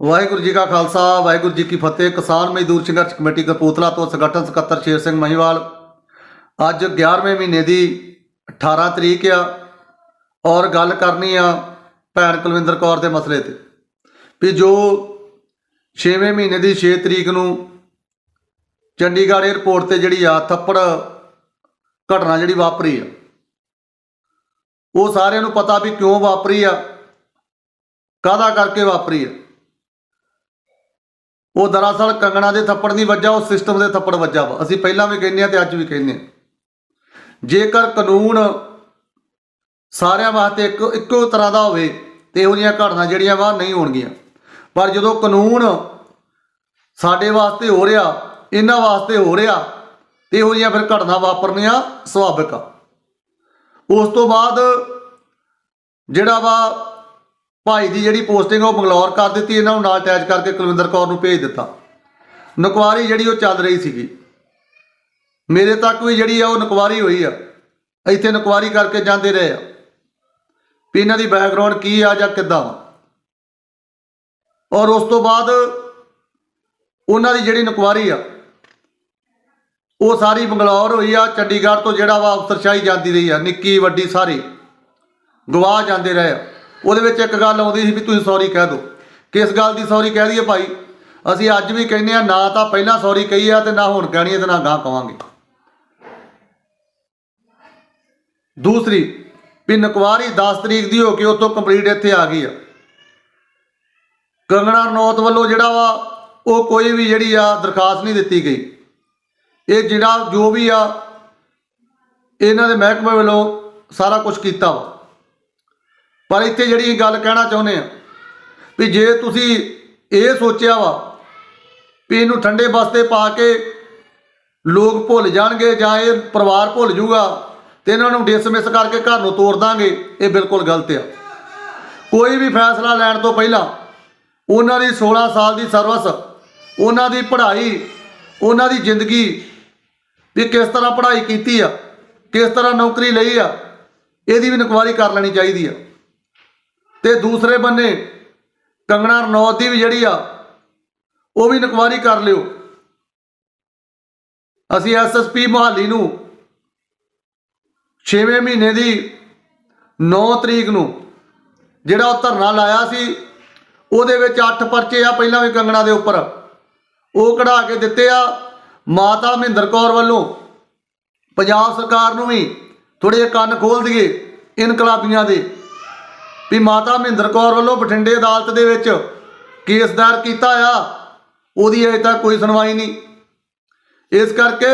ਵਾਹਿਗੁਰੂ ਜੀ ਕਾ ਖਾਲਸਾ, ਵਾਹਿਗੁਰੂ ਜੀ ਕੀ ਫਤਿਹ। ਕਿਸਾਨ ਮਜ਼ਦੂਰ ਸੰਘਰਸ਼ ਕਮੇਟੀ ਕਪੂਰਥਲਾ ਤੋਂ ਸੰਗਠਨ ਸਕੱਤਰ ਸ਼ੇਰ ਸਿੰਘ ਮਹੀਵਾਲ। ਅੱਜ 11ਵੇਂ ਮਹੀਨੇ ਦੀ 18 ਤਰੀਕ ਆ ਔਰ ਗੱਲ ਕਰਨੀ ਆ ਭੈਣ ਕੁਲਵਿੰਦਰ ਕੌਰ ਦੇ ਮਸਲੇ ਤੇ। ਵੀ ਜੋ 6ਵੇਂ ਮਹੀਨੇ ਦੀ 6 ਤਰੀਕ ਨੂੰ ਚੰਡੀਗੜ੍ਹ 에ਅਰਪੋਰਟ ਤੇ ਜਿਹੜੀ ਆ ਥੱਪੜ ਘਟਨਾ ਜਿਹੜੀ ਵਾਪਰੀ ਆ, ਉਹ ਸਾਰਿਆਂ ਨੂੰ ਪਤਾ ਵੀ ਕਿਉਂ ਵਾਪਰੀ ਆ, ਕਾਹਦਾ ਕਰਕੇ ਵਾਪਰੀ ਆ। ਉਹ ਦਰਅਸਲ ਕੰਗਣਾ ਦੇ ਥੱਪੜ ਨਹੀਂ ਵੱਜਾ, ਉਹ ਸਿਸਟਮ ਦੇ ਥੱਪੜ ਵੱਜਾ ਵਾ। ਅਸੀਂ ਪਹਿਲਾਂ ਵੀ ਕਹਿੰਦੇ ਆ ਤੇ ਅੱਜ ਵੀ ਕਹਿੰਦੇ ਆ। ਜੇਕਰ ਕਾਨੂੰਨ ਸਾਰਿਆਂ ਵਾਸਤੇ ਇੱਕ, ਇੱਕੋ ਤਰ੍ਹਾਂ ਦਾ ਹੋਵੇ ਤੇ ਇਹੋ ਜਿਹੀਆਂ ਘਟਨਾ ਜਿਹੜੀਆਂ ਵਾ ਨਹੀਂ ਹੋਣਗੀਆਂ। ਪਰ ਜਦੋਂ ਕਾਨੂੰਨ ਸਾਡੇ ਵਾਸਤੇ ਹੋ ਰਿਹਾ, ਇਹਨਾਂ ਵਾਸਤੇ ਹੋ ਰਿਹਾ, ਤੇ ਇਹੋ ਜਿਹੀਆਂ ਫਿਰ ਘਟਨਾ ਵਾਪਰਨੀਆਂ ਸੁਭਾਵਿਕ ਆ। ਉਸ ਤੋਂ ਬਾਅਦ ਜਿਹੜਾ ਵਾ ਭਾਈ ਦੀ ਜਿਹੜੀ ਪੋਸਟਿੰਗ ਉਹ ਬੰਗਲੌਰ ਕਰ ਦਿੱਤੀ, ਇਹਨਾਂ ਨੂੰ ਨਾਲ ਅਟੈਚ ਕਰਕੇ ਕੁਲਵਿੰਦਰ ਕੌਰ ਨੂੰ ਭੇਜ ਦਿੱਤਾ। ਨਕਵਾਰੀ ਜਿਹੜੀ ਉਹ ਚੱਲ ਰਹੀ ਸੀਗੀ। ਮੇਰੇ ਤੱਕ ਵੀ ਜਿਹੜੀ ਆ ਉਹ ਨਕਵਾਰੀ ਹੋਈ ਆ। ਇੱਥੇ ਨਕਵਾਰੀ ਕਰਕੇ ਜਾਂਦੇ ਰਹੇ ਆ। ਵੀ ਇਹਨਾਂ ਦੀ ਬੈਕਗ੍ਰਾਉਂਡ ਕੀ ਆ ਜਾਂ ਕਿੱਦਾਂ ਵਾ। ਔਰ ਉਸ ਤੋਂ ਬਾਅਦ ਉਹਨਾਂ ਦੀ ਜਿਹੜੀ ਨਕਵਾਰੀ ਆ, ਉਹ ਸਾਰੀ ਬੰਗਲੌਰ ਹੋਈ ਆ। ਚੰਡੀਗੜ੍ਹ ਤੋਂ ਜਿਹੜਾ ਵਾ ਅਫਸਰਸ਼ਾਹੀ ਜਾਂਦੀ ਰਹੀ ਆ। ਨਿੱਕੀ, ਵੱਡੀ ਸਾਰੀ। ਗਵਾਹ ਜਾਂਦੇ ਰਹੇ ਆ। ਉਹਦੇ ਵਿੱਚ ਇੱਕ ਗੱਲ ਆਉਂਦੀ ਸੀ ਵੀ ਤੁਸੀਂ ਸੌਰੀ ਕਹਿ ਦਿਓ। ਕਿਸ ਗੱਲ ਦੀ ਸੌਰੀ ਕਹਿ ਦਈਏ ਭਾਈ? ਅਸੀਂ ਅੱਜ ਵੀ ਕਹਿੰਦੇ ਆ ਨਾ ਤਾਂ ਪਹਿਲਾਂ ਸੌਰੀ ਕਹੀ ਆ ਤੇ ਨਾ ਹੁਣ ਕਹਿਣੀ ਆ ਤੇ ਨਾ ਗਾਂ ਕਵਾਂਗੇ। ਦੂਸਰੀ, ਵੀ ਨਕਵਾਰੀ 10 ਤਰੀਕ ਦੀ ਹੋ ਕੇ ਉਤੋਂ ਕੰਪਲੀਟ ਇੱਥੇ ਆ ਗਈ ਆ। ਕੰਗਣਾ ਨੌਤ ਵੱਲੋਂ ਜਿਹੜਾ ਵਾ, ਉਹ ਕੋਈ ਵੀ ਜਿਹੜੀ ਆ ਦਰਖਾਸਤ ਨਹੀਂ ਦਿੱਤੀ ਗਈ। ਇਹ ਜਿਹੜਾ ਜੋ ਵੀ ਆ, ਇਹਨਾਂ ਦੇ ਮਹਿਕਮੇ ਵੱਲੋਂ ਸਾਰਾ ਕੁਝ ਕੀਤਾ ਵਾ। ਪਰ ਇੱਥੇ ਜਿਹੜੀ ਗੱਲ ਕਹਿਣਾ ਚਾਹੁੰਦੇ ਆ ਵੀ ਜੇ ਤੁਸੀਂ ਇਹ ਸੋਚਿਆ ਵਾ ਵੀ ਇਹਨੂੰ ਠੰਡੇ ਬਸਤੇ ਪਾ ਕੇ ਲੋਕ ਭੁੱਲ ਜਾਣਗੇ ਜਾਂ ਇਹ ਪਰਿਵਾਰ ਭੁੱਲ ਜਾਊਗਾ ਤੇ ਇਹਨਾਂ ਨੂੰ ਡਿਸਮਿਸ ਕਰਕੇ ਘਰ ਨੂੰ ਤੋੜ ਦਾਂਗੇ, ਇਹ ਬਿਲਕੁਲ ਗਲਤ ਆ। ਕੋਈ ਵੀ ਫੈਸਲਾ ਲੈਣ ਤੋਂ ਪਹਿਲਾਂ ਉਹਨਾਂ ਦੀ 16 ਸਾਲ ਦੀ ਸਰਵਿਸ, ਉਹਨਾਂ ਦੀ ਪੜ੍ਹਾਈ, ਉਹਨਾਂ ਦੀ ਜ਼ਿੰਦਗੀ ਵੀ ਕਿਸ ਤਰ੍ਹਾਂ ਪੜ੍ਹਾਈ ਕੀਤੀ ਆ, ਕਿਸ ਤਰ੍ਹਾਂ ਨੌਕਰੀ ਲਈ ਆ, ਇਹਦੀ ਵੀ ਇਨਕੁਆਇਰੀ ਕਰ ਲੈਣੀ ਚਾਹੀਦੀ ਆ। ਤੇ ਦੂਸਰੇ ਬੰਨੇ ਕੰਗਣਾ ਰਣੌਤ ਦੀ ਵੀ ਜਿਹੜੀ ਆ, ਉਹ ਵੀ ਇਨਕੁਆਇਰੀ ਕਰ ਲਿਓ। ਅਸੀਂ ਐਸਐਸਪੀ ਮੁਹਾਲੀ ਨੂੰ 6ਵੇਂ ਮਹੀਨੇ ਦੀ 9 ਤਰੀਕ ਨੂੰ ਜਿਹੜਾ ਉਹ ਧਰਨਾ ਲਾਇਆ ਸੀ, ਉਹਦੇ ਵਿੱਚ 8 ਪਰਚੇ ਆ, ਪਹਿਲਾਂ ਵੀ ਕੰਗਣਾ ਦੇ ਉੱਪਰ। ਉਹ ਕਢਾ ਕੇ ਦਿੱਤੇ ਆ ਮਾਤਾ ਮਹਿੰਦਰ ਕੌਰ ਵੱਲੋਂ। ਪੰਜਾਬ ਸਰਕਾਰ ਨੂੰ ਵੀ ਥੋੜੇ ਜਿਹੇ ਕੰਨ ਖੋਲ ਦਈਏ ਇਨਕਲਾਬੀਆਂ ਦੇ। ਵੀ ਮਾਤਾ ਮਹਿੰਦਰ ਕੌਰ ਵੱਲੋਂ ਬਠਿੰਡੇ ਅਦਾਲਤ ਦੇ ਵਿੱਚ ਕੇਸ ਦਾਇਰ ਕੀਤਾ ਆ, ਉਹਦੀ ਅਜੇ ਤੱਕ ਕੋਈ ਸੁਣਵਾਈ ਨਹੀਂ। ਇਸ ਕਰਕੇ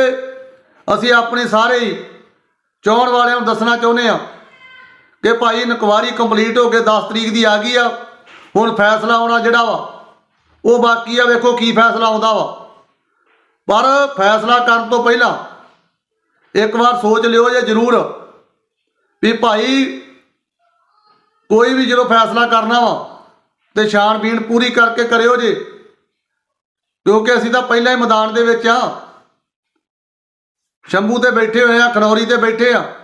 ਅਸੀਂ ਆਪਣੇ ਸਾਰੇ ਹੀ ਵਾਲਿਆਂ ਨੂੰ ਦੱਸਣਾ ਚਾਹੁੰਦੇ ਆ ਕਿ ਭਾਈ ਇਨਕੁਆਰੀ ਕੰਪਲੀਟ ਹੋ ਕੇ 10 ਤਰੀਕ ਦੀ ਆ ਗਈ ਆ, ਹੁਣ ਫੈਸਲਾ ਆਉਣਾ ਜਿਹੜਾ ਵਾ, ਉਹ ਬਾਕੀ ਆ, ਵੇਖੋ ਕੀ ਫੈਸਲਾ ਆਉਂਦਾ ਵਾ। ਪਰ ਫੈਸਲਾ ਕਰਨ ਤੋਂ ਪਹਿਲਾਂ ਇੱਕ ਵਾਰ ਸੋਚ ਲਿਓ ਜੇ ਜ਼ਰੂਰ ਵੀ ਭਾਈ ਕੋਈ ਵੀ ਜਦੋਂ ਫੈਸਲਾ ਕਰਨਾ ਵਾ ਤੇ ਛਾਣਬੀਣ ਪੂਰੀ ਕਰਕੇ ਕਰਿਓ ਜੇ। ਕਿਉਂਕਿ ਅਸੀਂ ਤਾਂ ਪਹਿਲਾਂ ਹੀ ਮੈਦਾਨ ਦੇ ਵਿੱਚ ਆ। ਸ਼ੰਭੂ ਤੇ ਬੈਠੇ ਹੋਏ ਆ, ਖਨੌਰੀ ਤੇ ਬੈਠੇ ਆ।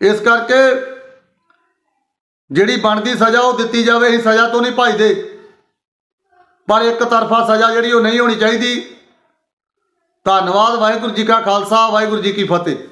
ਇਸ ਕਰਕੇ ਜਿਹੜੀ ਬਣਦੀ ਸਜ਼ਾ ਉਹ ਦਿੱਤੀ ਜਾਵੇ, ਅਸੀਂ ਸਜ਼ਾ ਤੋਂ ਨਹੀਂ ਭਜਦੇ। ਪਰ ਇੱਕ ਤਰਫਾ ਸਜ਼ਾ ਜਿਹੜੀ ਉਹ ਨਹੀਂ ਹੋਣੀ ਚਾਹੀਦੀ। ਧੰਨਵਾਦ, ਵਾਹਿਗੁਰੂ ਜੀ ਕਾ ਖਾਲਸਾ, ਵਾਹਿਗੁਰੂ ਜੀ ਕੀ ਫਤਿਹ।